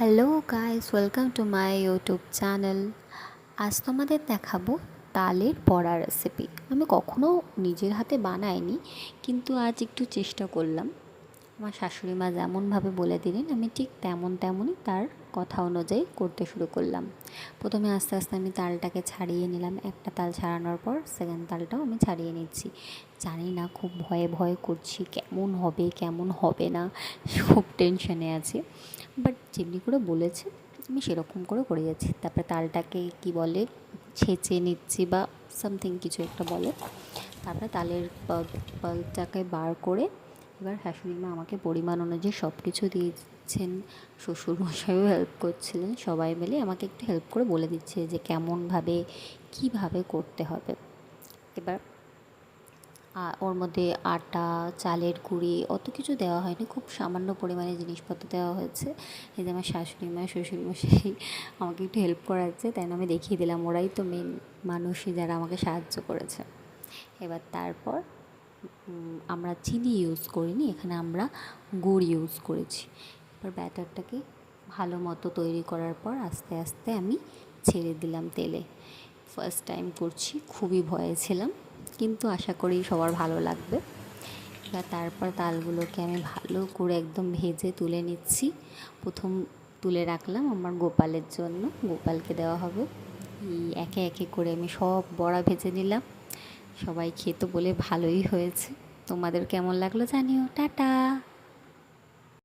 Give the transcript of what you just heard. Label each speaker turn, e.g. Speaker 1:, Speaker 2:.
Speaker 1: Hello guys welcome to my YouTube channel আজ তোমাদের দেখাবো তালের পড়া রেসিপি আমি কখনো নিজের হাতে বানাইনি, কিন্তু আজ একটু চেষ্টা করলাম। আমার শাশুড়ি মা যেমনভাবে বলে দিলেন, আমি ঠিক তেমন তেমনই তার কথা অনুযায়ী করতে শুরু করলাম। প্রথমে আস্তে আস্তে আমি তালটাকে ছাড়িয়ে নিলাম। একটা তাল ছাড়ানোর পর সেকেন্ড তালটাও আমি ছাড়িয়ে নিচ্ছি। জানি না, খুব ভয়ে ভয়ে করছি, কেমন হবে কেমন হবে না, খুব টেনশনে আছে। বাট যেমনি করে বলেছে, আমি সেরকম করে করে যাচ্ছি। তারপরে তালটাকে কি বলে, ছেঁচে নিচ্ছি বা সামথিং কিছু একটা বলে। তারপরে তালের পালটাকে বার করে এবার শাশুড়ি মা আমাকে পরিমাণ অনুযায়ী সব কিছু দিয়েছেন, শ্বশুরমশাইও হেল্প করছিলেন, সবাই মিলে আমাকে একটু হেল্প করে বলে দিচ্ছে যে কেমনভাবে, কীভাবে করতে হবে। এবার ওর মধ্যে আটা, চালের গুঁড়ি অত কিছু দেওয়া হয়নি, খুব সামান্য পরিমাণে জিনিসপত্র দেওয়া হয়েছে। এই যে আমার শাশুড়ি মা শ্বশুরমশাই আমাকে একটু হেল্প করাচ্ছে, তাই আমি দেখিয়ে দিলাম, ওরাই তো মেন মানুষই যারা আমাকে সাহায্য করেছে। এবার তারপর আমরা চিনি ইউজ করিনি, এখানে আমরা গুড় ইউজ করেছি। এবার ব্যাটারটাকে ভালো মতো তৈরি করার পর আস্তে আস্তে আমি ছেড়ে দিলাম তেলে। ফার্স্ট টাইম করছি, খুবই ভয়ে ছিলাম, কিন্তু আশা করি সবার ভালো লাগবে। এবার তারপর তালগুলোকে আমি ভালো করে একদম ভেজে তুলে নিচ্ছি। প্রথম তুলে রাখলাম আমার গোপালের জন্য, গোপালকে দেওয়া হবে। একে একে করে আমি সব বড়া ভেজে নিলাম। সবাই খেতো বলে ভালোই হয়েছে। তোমাদের কেমন লাগল জানিও। টাটা।